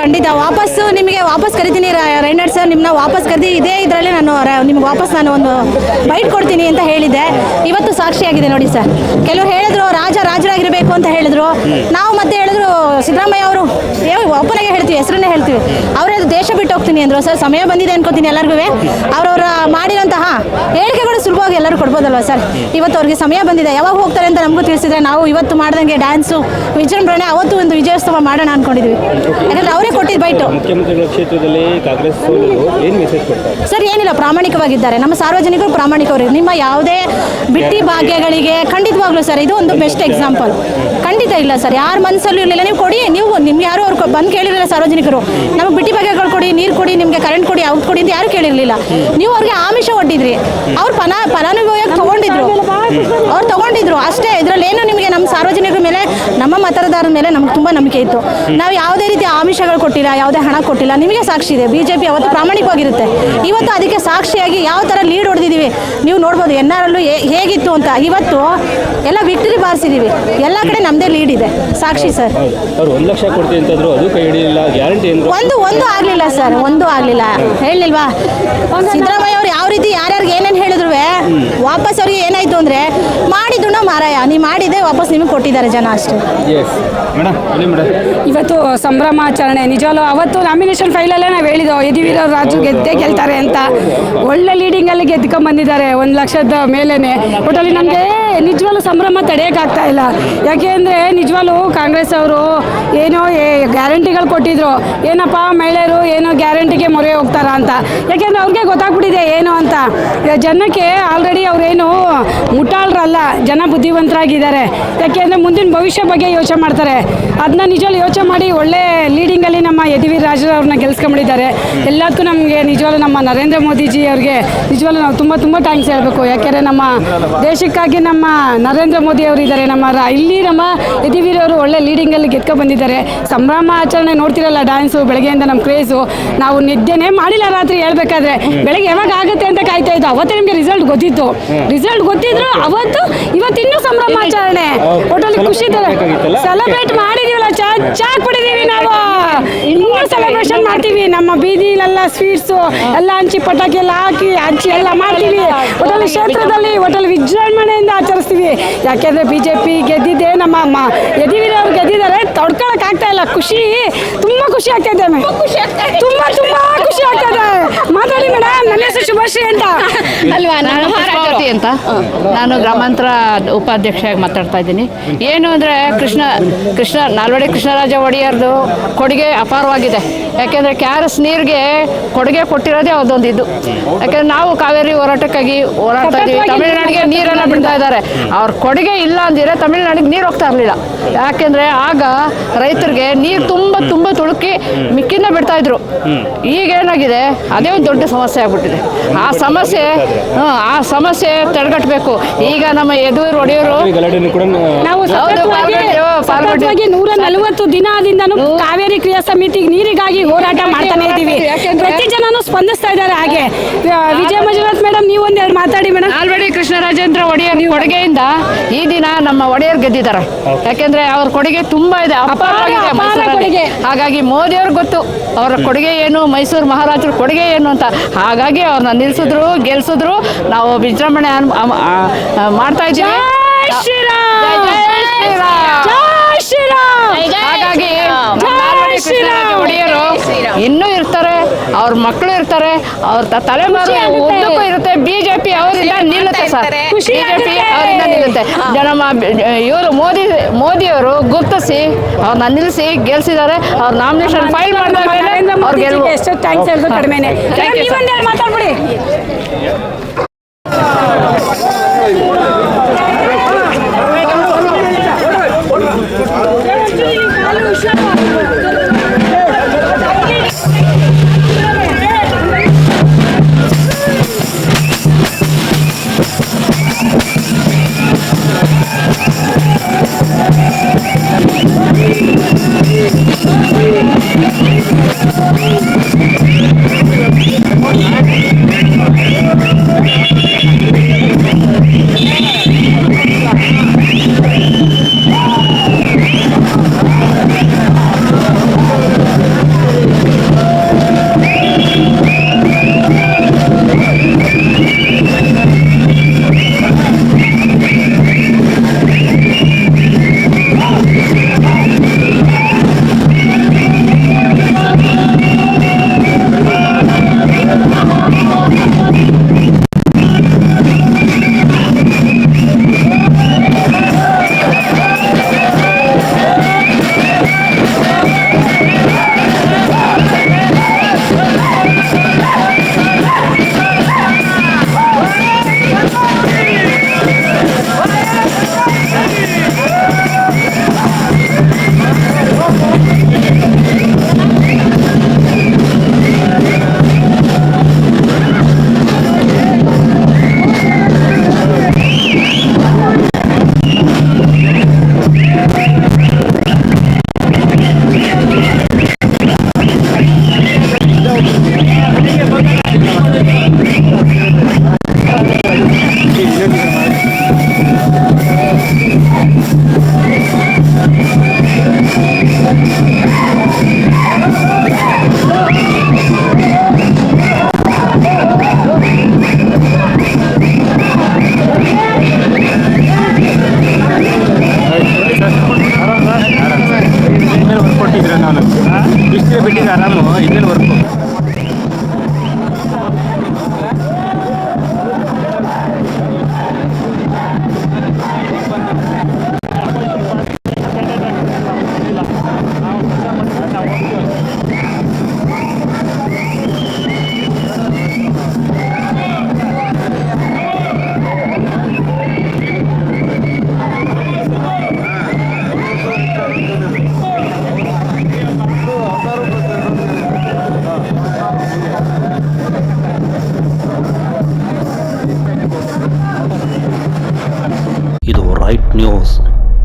ಖಂಡಿತ ವಾಪಸ್ ನಿಮಗೆ ವಾಪಸ್ ಕರಿತೀನಿ ರೈನಡ್ ಸರ್ ನಿಮ್ಮನ್ನ ವಾಪಸ್ ಕರೆದಿ ಇದೇ ಇದರಲ್ಲಿ ನಾನು ನಿಮ್ಗೆ ವಾಪಸ್ ನಾನು ಒಂದು ಬೈಟ್ ಕೊಡ್ತೀನಿ ಅಂತ ಹೇಳಿದ್ದೆ. ಇವತ್ತು ಸಾಕ್ಷಿಯಾಗಿದೆ ನೋಡಿ ಸರ್. ಕೆಲವರು ಹೇಳಿದ್ರು ರಾಜ ರಾಜರಾಗಿರಬೇಕು ಅಂತ ಹೇಳಿದ್ರು. ನಾವು ಮತ್ತೆ ಹೇಳಿದ್ರು ಸಿದ್ದರಾಮಯ್ಯ ಅವರು. ಓಪನ್ ಒಬ್ಬನಿಗೆ ಹೇಳ್ತೀವಿ ಹೆಸರನ್ನೇ ಹೇಳ್ತೀವಿ. ಅವರೇ ದೇಶ ಬಿಟ್ಟು ಹೋಗ್ತೀನಿ ಅಂದ್ರು. ಸರ್ ಸಮಯ ಬಂದಿದೆ ಅನ್ಕೋತೀನಿ ಎಲ್ಲರಿಗೂ ಅವ್ರವ್ರ ಮಾಡಿರೋಂತಹ ಹೇಳಿಕೆಗಳು ಸುಲಭವಾಗಿ ಎಲ್ಲರೂ ಕೊಡ್ಬೋದಲ್ವ ಸರ್? ಇವತ್ತು ಅವ್ರಿಗೆ ಸಮಯ ಬಂದಿದೆ. ಯಾವಾಗ ಹೋಗ್ತಾರೆ ಅಂತ ನಮಗೂ ತಿಳಿಸಿದ್ರೆ ನಾವು ಇವತ್ತು ಮಾಡ್ದಂಗೆ ಡ್ಯಾನ್ಸು. ವಿಜೃಂಭಣೆ ಅವತ್ತು ಒಂದು ವಿಜಯೋತ್ಸವ ಮಾಡೋಣ ಅನ್ಕೊಂಡಿದ್ವಿ. ಯಾಕಂದ್ರೆ ಅವರೇ ಕೊಟ್ಟಿದ್ದು ಬೈಟು. ಸರ್ ಏನಿಲ್ಲ ಪ್ರಾಮಾಣಿಕವಾಗಿದ್ದಾರೆ. ನಮ್ಮ ಸಾರ್ವಜನಿಕರು ಪ್ರಾಮಾಣಿಕವರು ನಿಮ್ಮ ಯಾವುದೇ ಬಿಟ್ಟಿ ಭಾಗ್ಯಗಳಿಗೆ ಖಂಡಿತವಾಗ್ಲೂ ಸರ್ ಇದು ಒಂದು ಬೆಸ್ಟ್ ಎಕ್ಸಾಂಪಲ್ ಖಂಡಿತ ಇಲ್ಲ ಸರ್. ಯಾರ ಮನಸ್ಸಲ್ಲೂ ಇರಲಿಲ್ಲ ನೀವು ಕೊಡಿ. ನೀವು ನಿಮ್ಗೆ ಯಾರು ಅವ್ರು ಬಂದು ಕೇಳಿರಲಿಲ್ಲ ಸಾರ್ವಜನಿಕರು. ನಮಗೆ ಬಿಟ್ಟಿ ಬಗೆಗಳು ಕೊಡಿ ನೀರು ಕೊಡಿ ನಿಮಗೆ ಕರೆಂಟ್ ಕೊಡಿ ಔಟ್ ಕೊಡಿ ಅಂತ ಯಾರು ಕೇಳಿರಲಿಲ್ಲ. ನೀವು ಅವ್ರಿಗೆ ಆಮಿಷ ಒಡ್ಡಿದ್ರಿ. ಅವ್ರು ಫಲ ಫಲಾನುಭವಿಯಾಗಿ ತಗೊಂಡಿದ್ರು. ಅವ್ರು ತಗೊಂಡಿದ್ರು. ಅಷ್ಟೇ ಇದರಲ್ಲಿ ಏನು ನಿಮಗೆ ನಮ್ಮ ಸಾರ್ವಜನಿಕರ ಮೇಲೆ ನಮ್ಮ ಮತದಾರರ ಮೇಲೆ ನಮ್ಗೆ ತುಂಬ ನಂಬಿಕೆ ಇತ್ತು. ನಾವು ಯಾವುದೇ ರೀತಿ ಆಮಿಷಗಳು ಕೊಟ್ಟಿಲ್ಲ ಯಾವುದೇ ಹಣ ಕೊಟ್ಟಿಲ್ಲ ನಿಮಗೆ ಸಾಕ್ಷಿ ಇದೆ. ಬಿ ಜೆ ಪಿ ಅವತ್ತು ಪ್ರಾಮಾಣಿಕವಾಗಿರುತ್ತೆ. ಇವತ್ತು ಅದಕ್ಕೆ ಸಾಕ್ಷಿಯಾಗಿ ಯಾವ ಥರ ಲೀಡ್ ಹೊಡೆದಿದ್ದೀವಿ ನೀವು ನೋಡ್ಬೋದು ಎನ್ ಆರ್ ಅಲ್ಲೂ ಹೇಗಿತ್ತು ಅಂತ. ಇವತ್ತು ಎಲ್ಲ ವಿಕ್ಟರಿ ಬಾರಿಸಿದ್ದೀವಿ. ಎಲ್ಲ ಕಡೆ ನಮ್ಮದೇ ಲೀಡ್ ಇದೆ. ಸಾಕ್ಷಿ ಸರ್. ಅವ್ರು ಒಂದು ಲಕ್ಷ ಕೊಡ್ತೀನಿ ಅಂತಂದ್ರು ಅದು ಕೈ ಹಿಡಿಯಲಿಲ್ಲ ಗ್ಯಾರಂಟಿ ಏನು ಒಂದು ಒಂದು ಆಗಲಿಲ್ಲ ಸರ್. ಒಂದು ಆಗಲಿಲ್ಲ. ಹೇಳಿಲ್ವಾ? ಸಿದ್ದರಾಮಯ್ಯ ಅವರು ಯಾವ ರೀತಿ ಯಾರ್ಯಾರಿಗೆ ಏನೇನು ಹೇಳಿದ್ರು ವಾಪಸ್ ಅವ್ರಿಗೆ ಏನಾಯ್ತು ಅಂದರೆ ಮಾಡಿದ್ದು ಮಾರಾಯ. ನೀವು ಮಾಡಿದೆ ವಾಪಸ್ ನಿಮಗೆ ಕೊಟ್ಟಿದ್ದಾರೆ ಜನ ಅಷ್ಟೇ. ಇವತ್ತು ಸಂಭ್ರಮಾಚರಣೆ ನಿಜವಲ್ಲೂ ಅವತ್ತು ನಾಮಿನೇಷನ್ ಫೈಲಲ್ಲೇ ನಾವು ಹೇಳಿದೋ ಯದಿವೀರ ರಾಜು ಗೆದ್ದೇ ಗೆಲ್ತಾರೆ ಅಂತ. ಒಳ್ಳೆ ಲೀಡಿಂಗಲ್ಲಿ ಗೆದ್ಕೊಂಡ್ ಬಂದಿದ್ದಾರೆ ಒಂದು ಲಕ್ಷದ ಮೇಲೇನೆ. ಒಟ್ಟಲ್ಲಿ ನಮಗೆ ನಿಜವಲ್ಲೂ ಸಂಭ್ರಮ ತಡೆಯೋಕ್ಕಾಗ್ತಾ ಇಲ್ಲ. ಯಾಕೆ ಅಂದರೆ ನಿಜವಾಗ್ಲೂ ಕಾಂಗ್ರೆಸ್ ಅವರು ಏನೋ ಗ್ಯಾರಂಟಿಗಳು ಕೊಟ್ಟಿದ್ರು. ಏನಪ್ಪ ಮಹಿಳೆಯರು ಏನೋ ಗ್ಯಾರಂಟಿಗೆ ಮೊರೆ ಹೋಗ್ತಾರ ಅಂತ. ಯಾಕೆಂದರೆ ಅವ್ರಿಗೆ ಗೊತ್ತಾಗ್ಬಿಟ್ಟಿದೆ ಏನು ಅಂತ. ಜನಕ್ಕೆ ಆಲ್ರೆಡಿ ಅವರೇನು ಮುಟ್ಟಾಳ್ರಲ್ಲ ಜನ ಬುದ್ಧಿವಂತರಾಗಿದ್ದಾರೆ. ಯಾಕೆಂದರೆ ಮುಂದಿನ ಭವಿಷ್ಯ ಬಗ್ಗೆ ಯೋಚನೆ ಮಾಡ್ತಾರೆ. ಅದನ್ನ ನಿಜವಾಗ್ಲೂ ಯೋಚನೆ ಮಾಡಿ ಒಳ್ಳೆ ಲೀಡಿಂಗಲ್ಲಿ ನಮ್ಮ ಯದುವೀರ್ ರಾಜರವ್ರನ್ನ ಗೆಲ್ಸ್ಕೊಂಡಿದ್ದಾರೆ ಎಲ್ಲದಕ್ಕೂ ನಮಗೆ ನಿಜವಾಗ್ಲೂ ನಮ್ಮ ನರೇಂದ್ರ ಮೋದಿಜಿ ಅವ್ರಿಗೆ ನಿಜವಾಗ್ಲೂ ನಾವು ತುಂಬ ತುಂಬ ಥ್ಯಾಂಕ್ಸ್ ಹೇಳಬೇಕು. ಯಾಕೆಂದರೆ ನಮ್ಮ ದೇಶಕ್ಕಾಗಿ ನಮ್ಮ ನರೇಂದ್ರ ಮೋದಿ ಅವರು ಇದ್ದಾರೆ ನಮ್ಮ ರಾ- ಇಲ್ಲಿ ನಮ್ಮ ಯದುವೀರ್ ಅವರು ಒಳ್ಳೆ ಲೀಡಿಂಗಲ್ಲಿ ಗೆದ್ಕೊ ಬಂದಿದ್ದಾರೆ. ಸಂಭ್ರಮ ಆಚರಣೆ ನೋಡ್ತಿರಲ್ಲ ಡ್ಯಾನ್ಸು ಬೆಳಗ್ಗೆಯಿಂದ ನಮ್ಮ ಕ್ರೇಜು ನಾವು ನಿದ್ದೆನೇ ಮಾಡಿಲ್ಲ ರಾತ್ರಿ ಹೇಳ್ಬೇಕಾದ್ರೆ. ಬೆಳಗ್ಗೆ ಯಾವಾಗ ಆಗುತ್ತೆ ಅಂತ ಕಾಯ್ತಾ ಇದ್ದು. ಅವತ್ತೇ ನಿಮಗೆ ರಿಸಲ್ಟ್ ಗೊತ್ತಿತ್ತು. ರಿಸಲ್ಟ್ ಗೊತ್ತಿದ್ರು ಅವತ್ತು ಇವತ್ತಿನ್ನೂ ಸಂಭ್ರಮಾಚರಣೆ ಒಟ್ಟಲ್ಲಿ ಖುಷಿ ಇದ್ದಾರೆ. ಸೆಲೆಬ್ರೇಟ್ ಮಾಡಿದೀವಲ್ಲ. ಚಾ ಚಾ ಕುಡಿದೀವಿ ನಾವು. ಇನ್ನೂ ಸೆಲೆಬ್ರೇಷನ್ ಮಾಡ್ತೀವಿ. ನಮ್ಮ ಬೀದಿಲೆಲ್ಲ ಸ್ವೀಟ್ಸು ಎಲ್ಲ ಹಂಚಿ ಪಟಾಕಿ ಎಲ್ಲ ಹಾಕಿ ಹಂಚಿ ಎಲ್ಲ ಮಾಡ್ತೀವಿ. ಒಟ್ಟಲ್ಲಿ ಕ್ಷೇತ್ರದಲ್ಲಿ ಒಟ್ಟಲ್ಲಿ ವಿಜೃಂಭಣೆಯಿಂದ ಆಚರಿಸ್ತೀವಿ. ಯಾಕೆಂದ್ರೆ ಬಿ ಜೆ ಪಿ ಗೆದ್ದಿದ್ದೆ ನಮ್ಮ ಯದಿವೀರ ಅವ್ರು ಗೆದ್ದಿದ್ದಾರೆ ತಡ್ಕೊಳಕ್ ಆಗ್ತಾ ಇಲ್ಲ ಖುಷಿ. ತುಂಬಾ ಖುಷಿ ಆಗ್ತಾ ಇದೆ ತುಂಬ ತುಂಬಾ ತುಂಬಾ ಖುಷಿ ಆಗ್ತಾ ಇದೆ. ಮಾತಾಡಿ ಮೇಡಮ್ ನನ್ನ ಹೆಸರು ಶುಭಶ್ರೀ ಅಂತ. ಅಲ್ವಾ ನಾನು ಮಹಾರಾಜಿ ಅಂತ. ನಾನು ಗ್ರಾಮಾಂತರ ಉಪಾಧ್ಯಕ್ಷೆಯಾಗಿ ಮಾತಾಡ್ತಾ ಇದ್ದೀನಿ. ಏನು ಅಂದರೆ ಕೃಷ್ಣ ಕೃಷ್ಣ ನಾಲ್ವಡಿ ಕೃಷ್ಣರಾಜ ಒಡೆಯರ್ದು ಕೊಡುಗೆ ಅಪಾರವಾಗಿದೆ. ಯಾಕೆಂದರೆ ಕೆ ಆರ್ ಎಸ್ ನೀರಿಗೆ ಕೊಡುಗೆ ಕೊಟ್ಟಿರೋದೇ ಅದೊಂದು ಇದು. ಯಾಕೆಂದ್ರೆ ನಾವು ಕಾವೇರಿ ಹೋರಾಟಕ್ಕಾಗಿ ಹೋರಾಡ್ತಾ ಇದ್ದೀವಿ. ತಮಿಳುನಾಡಿಗೆ ನೀರೆಲ್ಲ ಬಿಡ್ತಾ ಇದ್ದಾರೆ. ಅವ್ರ ಕೊಡುಗೆ ಇಲ್ಲ ಅಂದಿದ್ರೆ ತಮಿಳುನಾಡಿಗೆ ನೀರು ಹೋಗ್ತಾ ಇರಲಿಲ್ಲ. ಯಾಕೆಂದರೆ ಆಗ ರೈತರಿಗೆ ನೀರು ತುಂಬ ತುಂಬ ತುಳುಕಿ ಮಿಕ್ಕಿಂದ ಬಿಡ್ತಾ ಇದ್ರು. ಈಗ ಏನಾಗಿದೆ? ಅದೇ ಒಂದು ದೊಡ್ಡ ಸಮಸ್ಯೆ ಆಗ್ಬಿಟ್ಟಿದೆ. ಆ ಸಮಸ್ಯೆ ಹ್ಮ್, ಆ ಸಮಸ್ಯೆ ತಡೆಗಟ್ಟಬೇಕು ಈಗ ನಮ್ಮ ಎದುರು ಒಡೆಯೋರು ಗಲಾಟೆನೂ ಕೂಡ ನಾವು ಸತತವಾಗಿ. ಸತತವಾಗಿ ನೂರ ನಲವತ್ತು ದಿನದಿಂದನೂ ಕಾವೇರಿ ಕ್ರಿಯಾ ಸಮಿತಿ ನೀರಿಗಾಗಿ ಹೋರಾಟ ಮಾಡ್ತಾನೆ ಇದ್ದೀವಿ. ಯಾಕೆಂದ್ರೆ- ಪ್ರತಿ ಜನನು ಸ್ಪಂದಿಸ್ತಾ ಇದ್ದಾರೆ ಹಾಗೆ. ವಿಜಯ ಮಂಜುನಾಥ್ ಮೇಡಮ್ ನೀವು ಕೃಷ್ಣರಾಜೇಂದ್ರ ಒಡೆಯರ್ ಕೊಡುಗೆಯಿಂದ ಈ ದಿನ ನಮ್ಮ ಒಡೆಯರ್ ಗೆದ್ದಿದ್ದಾರೆ. ಯಾಕೆಂದ್ರೆ ಅವ್ರ ಕೊಡುಗೆ ತುಂಬಾ ಇದೆ. ಅಪಾರವಾಗಿದೆ ಮೈಸೂರಲ್ಲಿ. ಹಾಗಾಗಿ ಮೋದಿ ಅವ್ರಿಗೆ ಗೊತ್ತು. ಅವರ ಕೊಡುಗೆ ಏನು ಮೈಸೂರು ಮಹಾರಾಜರ ಕೊಡುಗೆ ಏನು ಅಂತ. ಹಾಗಾಗಿ ಅವ್ರನ್ನ ನಿಲ್ಸಿದ್ರು ಗೆಲ್ಸಿದ್ರು. ನಾವು ವಿಜೃಂಭಣೆ ಮಾಡ್ತಾ ಇದ್ದೀವಿ. ಜೈ ಶ್ರೀರಾಮ್! ಜೈ ಜೈ ಶ್ರೀರಾಮ್! ಜೈ ಶ್ರೀರಾಮ್. ಹಾಗಾಗಿ ಶ್ರೀರಾಮ್! ಒಡೆಯರು. ಇನ್ನೂ ಇರ್ತಾರೆ ಅವ್ರ ಮಕ್ಕಳು ಇರ್ತಾರೆ ಅವ್ರ ತಲೆಮಾರು ಉದ್ದಕ್ಕೂ ಇರುತ್ತೆ. ಬಿಜೆಪಿ ಅವರಿಂದ ನಿಲ್ಲುತ್ತೆ ಸರ್. ಬಿಜೆಪಿ ಅವರಿಂದ ನಿಲ್ಲುತ್ತೆ. ನಮ್ಮ ಇವರು ಮೋದಿ ಮೋದಿಯವರು ಗುರ್ತಿಸಿ ಅವ್ರನ್ನ ನಿಲ್ಲಿಸಿ ಗೆಲ್ಸಿದ್ದಾರೆ. ಅವ್ರ ನಾಮಿನೇಷನ್ ಫೈಲ್ ಮಾಡಿದಾಗ ಅವ್ರಿಗೆ ಎಷ್ಟು ಥ್ಯಾಂಕ್ಸ್ ಕಡಿಮೆನೆ. ಮಾತಾಡ್ಬಿಡಿ. இருக்கும் இன்னல் வரைக்கும்